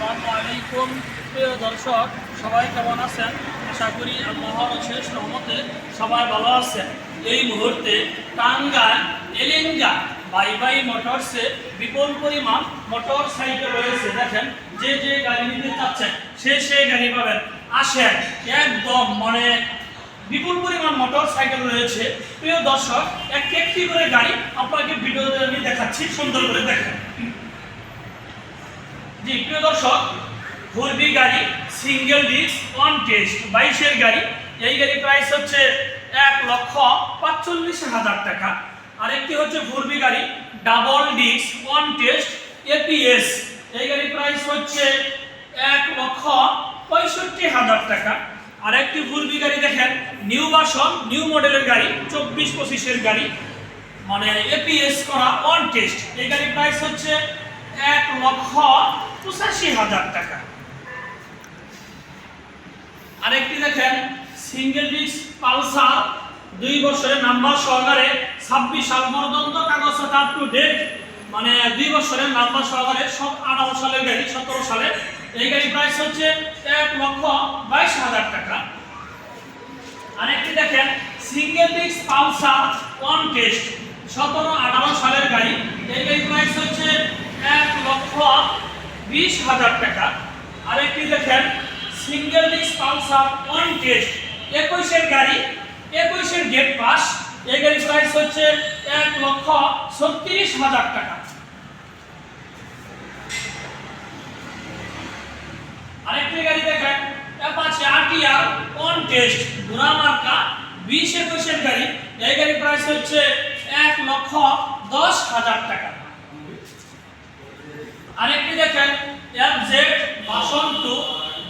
আসসালামু আলাইকুম। প্রিয় দর্শক, সবাই কেমন আছেন? আশা করি আল্লাহর শেষ রহমতে সবাই ভালো আছেন। এই মুহূর্তে টাঙ্গাইল এলেঙ্গা, বাই বাই মোটরসে বিপুল পরিমাণ মোটর সাইকেল রয়েছে। দেখেন, যে যে গাড়ি নিতে চাচ্ছেন, সে সেই গাড়ি পাবেন। আসেন, একদম মানে বিপুল পরিমাণ মোটর সাইকেল রয়েছে। প্রিয় দর্শক একটি একটি করে গাড়ি আপনাকে ভিডিওতে আমি দেখাচ্ছি। সুন্দর করে দেখেন। জি, প্রিয় দর্শক ঘুরবি গাড়ি সিঙ্গেল ডিস্ক ওয়ান টেস্ট বাইশের গাড়ি। এই গাড়ি প্রাইস হচ্ছে এক লক্ষ পাঁচচল্লিশ হাজার টাকা। আরেকটি হচ্ছে ঘুরবি গাড়ি double disc one test APS এই গাড়ি প্রাইস হচ্ছে এক লক্ষ পঁয়ষট্টি হাজার টাকা। আরেকটি ঘুরবি গাড়ি দেখেন নিউ ভার্সন নিউ মডেলের গাড়ি, চব্বিশ পঁচিশের গাড়ি। মানে এপিএস করা অন টেস্ট এই গাড়ির প্রাইস হচ্ছে এক লক্ষ পঁচাশি হাজার টাকা। আরেকটি দেখেন সিঙ্গেল ডিস্ক পালসার, দুই বছরের নাম্বার সহকারে ছাব্বিশ সাল পর্যন্ত কাগজ আপ টু ডেট মানে দুই বছরের নাম্বার সহকারে সব আঠারো সালের গাড়ি, সতেরো সালের এই গাড়ি প্রাইস হচ্ছে এক লক্ষ বাইশ হাজার টাকা। আরেকটি দেখেন single disc Pulsar one test সতেরো আঠারো সালের গাড়ি। এই গাড়ি প্রাইস হচ্ছে এক লক্ষ বিশ হাজার টাকা। আরেকটি দেখেন single disc Pulsar one test একুশের গাড়ি, একুশের গেট পাস এই গাড়ির প্রাইস হচ্ছে এক লক্ষ ছত্রিশ হাজার টাকা। আরেকটি গাড়ি দেখেন অ্যাপাচি আরটিআর অন টেস্ট ঘোড়া মার্কা, বিশ একুশের গাড়ি, এই গাড়ির প্রাইস হচ্ছে এক লক্ষ দশ হাজার টাকা। আরেকটি দেখেন এফজেড বাসন টু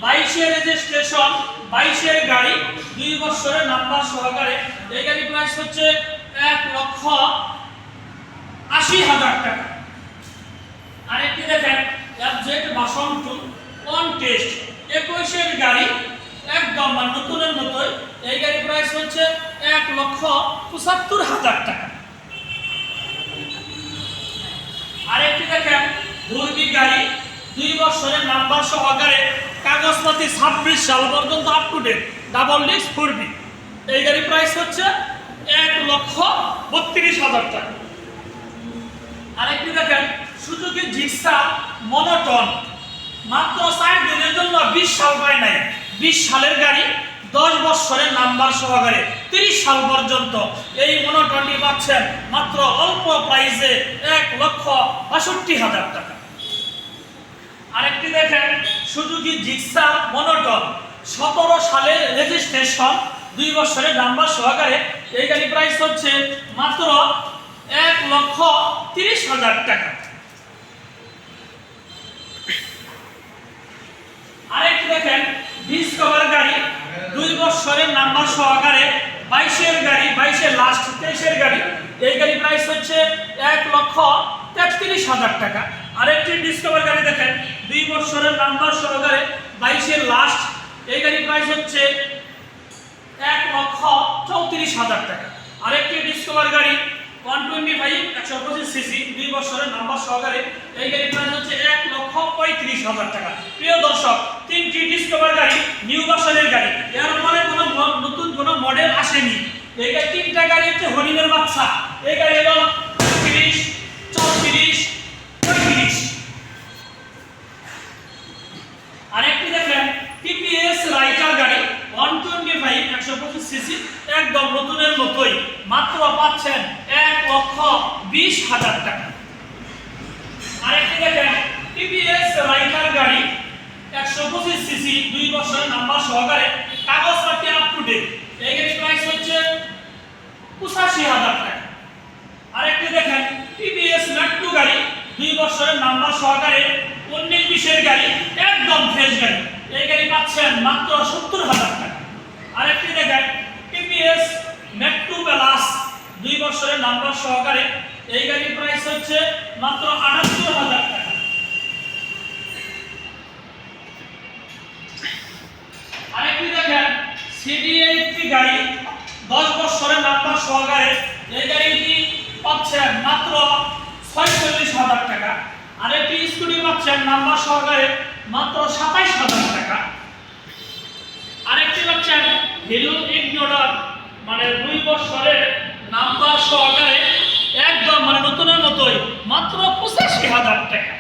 বাইশের রেজিস্ট্রেশন বাইশের গাড়ি, দুই বছরের নাম্বার সহকারে। এই গাড়ি প্রাইস হচ্ছে এক লক্ষ আশি হাজার টাকা। আরেকটি দেখেন এফজেড বাসন টু অন টেস্ট একুশের গাড়ি, একদম নতুনের মতোই। এই গাড়ি প্রাইস হচ্ছে এক লক্ষ পঁচাত্তর হাজার টাকা। আরেকটি দেখেন গাড়ি দুই বছরের নাম্বার সহকারে কাগজপাতি ছাব্বিশ সাল পর্যন্ত up to date double disc ঘুরবি এই গাড়ি প্রাইস হচ্ছে এক লক্ষ বত্রিশ হাজার টাকা। আরেকটি দেখেন, সুজুকি জিক্সা মনোটন। মাত্র ষাট দিনের জন্য বিশ সাল পায় নাই। বিশ সালের গাড়ি দশ বছরের নাম্বার সহকারে তিরিশ সাল পর্যন্ত। এই মনোটনটি পাচ্ছেন মাত্র অল্প প্রাইসে এক লক্ষ বাষট্টি হাজার টাকা। আরেকটি দেখেন, সুজুকি জিক্সা মনোটন। সতেরো সালের রেজিস্ট্রেশন দুই বছরের নাম্বার সহকারে এই গাড়ি প্রাইস হচ্ছে মাত্র এক লক্ষ তিরিশ হাজার টাকা। আরেকটি দেখেন ডিসকভার গাড়ি, দুই বছরের নাম্বার সহকারে বাইশের গাড়ি, বাইশের লাস্ট তেইশের গাড়ি। এই গাড়ি প্রাইস হচ্ছে এক লক্ষ তেত্রিশ হাজার টাকা। আরেকটি ডিসকভার গাড়ি দেখেন, দুই বছরের নাম্বার সহকারে বাইশের লাস্ট এই গাড়ি প্রাইস হচ্ছে এক লক্ষ চৌত্রিশ হাজার টাকা। আরেকটি ডিসকভার গাড়ি ওয়ান টোয়েন্টি ফাইভ একশো পঁচিশ সিসি দুই বছরের নাম্বার সহকারে এই গাড়ি প্রাইস হচ্ছে এক লক্ষ পঁয়ত্রিশ হাজার টাকা। প্রিয় দর্শক, তিনটি ডিসকভার গাড়ি নিউ ভার্সনের গাড়ি। এর মানে কোনো নতুন কোনো মডেল আসেনি। এই তিনটা গাড়ি হচ্ছে হরিণের বাচ্চা। এই গাড়ি হলো তিরিশ চৌত্রিশ পঁয়ত্রিশ আরেকটি দেখেন টিপিএস রাইটার গাড়ি ওয়ান টোয়েন্টি ফাইভ একশো পঁচিশ সিসি একদম নতুনের মতোই মাত্র পাচ্ছেন এক লক্ষ বিশ হাজার টাকা। আরেকটি দেখেন টিপিএস রাইটার গাড়ি, একশো পঁচিশ সিসি, দুই বছরের নাম্বার সহকারে, কাগজপাতি আপ টু ডেট এই প্রাইস হচ্ছে পঁচাশি হাজার টাকা। আরেকটি দেখেন টিভিএস মেট্রো গাড়ি, দুই বছরের নাম্বার সহকারে, উনিশ বিশের গাড়ি, একদম ফ্রেশ গাড়ি। এই গাড়ি পাচ্ছেন মাত্র সত্তর হাজার টাকা। আরেকটি দেখেন টিভিএস মেট্রো প্লাস দুই বছরের নাম্বার সহকারে এই গাড়ির প্রাইস হচ্ছে মাত্র আটাত্তর হাজার টাকা। আরেকটি স্কুটি পাচ্ছেন নাম্বার সহকারে মাত্র সাতাইশ হাজার টাকা। আরেকটি পাচ্ছেন ইগনোডার মানে দুই বছরের নাম্বার সহকারে একদম মানে নতুনের মতোই মাত্র পঁচাশি হাজার টাকা।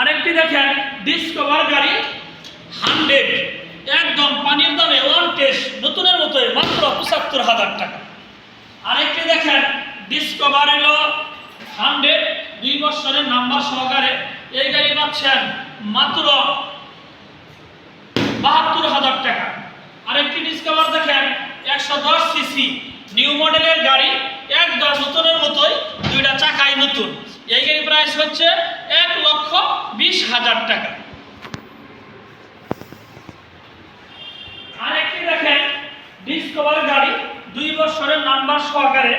আরেকটি দেখেন ডিসকভার গাড়ি হান্ড্রেড, একদম পানির দামে ওয়ান টেস্ট, নতুনের মতোই মাত্র পঁচাত্তর হাজার টাকা। আরেকটি দেখেন ডিসকভার এলো হান্ড্রেড, দুই বছরের নাম্বার সহকারে এই গাড়ি পাচ্ছেন মাত্র বাহাত্তর হাজার টাকা আরেকটি ডিসকভার দেখেন একশো দশ সিসি নিউ মডেলের গাড়ি, একদম নতুনের মতোই, দুইটা চাকাই নতুন। এই গাড়ির প্রাইস হচ্ছে এক লক্ষ বিশ হাজার টাকা। আরেকটি দেখেন ডিসকভার গাড়ি, দুই বছরের নাম্বার সহকারে,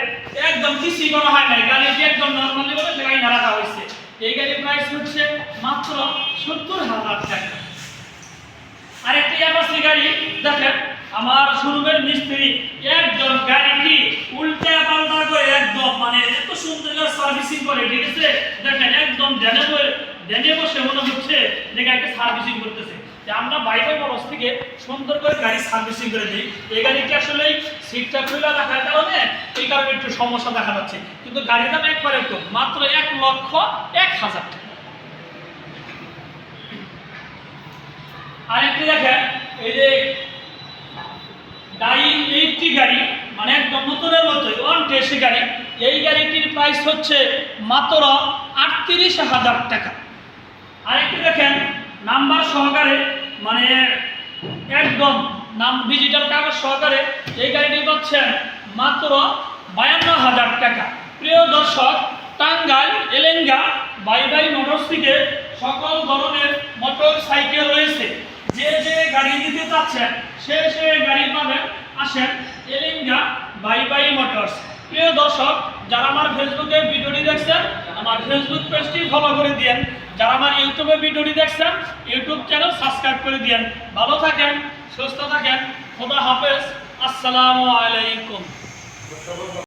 একদম কিছুই করা হয় নাই। গাড়িটি একদম নর্মালি ভাবে সেখানে রাখা হয়েছে। এই গাড়ির প্রাইস হচ্ছে মাত্র সত্তর হাজার টাকা। আরেকটি অ্যাপাসি গাড়ি, দেখেন আমার শোরুমের মিস্ত্রি একদম গাড়িটি উল্টা পাল্টা করে একদম মানে এত সুন্দর সার্ভিসিং করে, ঠিক আছে? দেখেন, একদম ড্যানে ড্যানে বসে মনে হচ্ছে যে গাড়িটা সার্ভিসিং করতেছে। আমরা বাইরে বরস থেকে সুন্দর করে গাড়ি সার্ভিসিং করে দিই। এই গাড়িটি আসলে সিটটা খুলে রাখার কারণে? এই কারণে একটু সমস্যা দেখা যাচ্ছে। কিন্তু গাড়ির দাম একবারে কম মাত্র এক লক্ষ এক হাজার আরেকটি দেখেন, এই যে ডাই এইটটি গাড়ি মানে একদম নতুনের মতোই, ওয়ান টেসি গাড়ি। এই গাড়িটির প্রাইস হচ্ছে মাত্র আটত্রিশ হাজার টাকা। আরেকটি দেখেন নাম্বার সহকারে মানে একদম নাম ডিজিটাল কাগজ সহকারে, এই গাড়িটি পাচ্ছেন মাত্র বায়ান্ন হাজার টাকা। প্রিয় দর্শক, Tangail, Elenga, bye bye motors থেকে সকল ধরনের মোটর সাইকেল রয়েছে। যে যে গাড়ি নিতে চাচ্ছেন, সে সে গাড়ি পাবেন। আসেন, এলেঙ্গা বাই বাই মোটরস। প্রিয় দর্শক, যারা আমার ফেসবুকে ভিডিওটি দেখছেন, আমার ফেসবুক পেজটি ফলো করে দিয়েন। যারা আমার ইউটিউবে ভিডিওটি দেখছেন, ইউটিউব চ্যানেল সাবস্ক্রাইব করে দিয়েন। ভালো থাকেন, সুস্থ থাকেন। খোদা হাফেজ। আসসালামু আলাইকুম।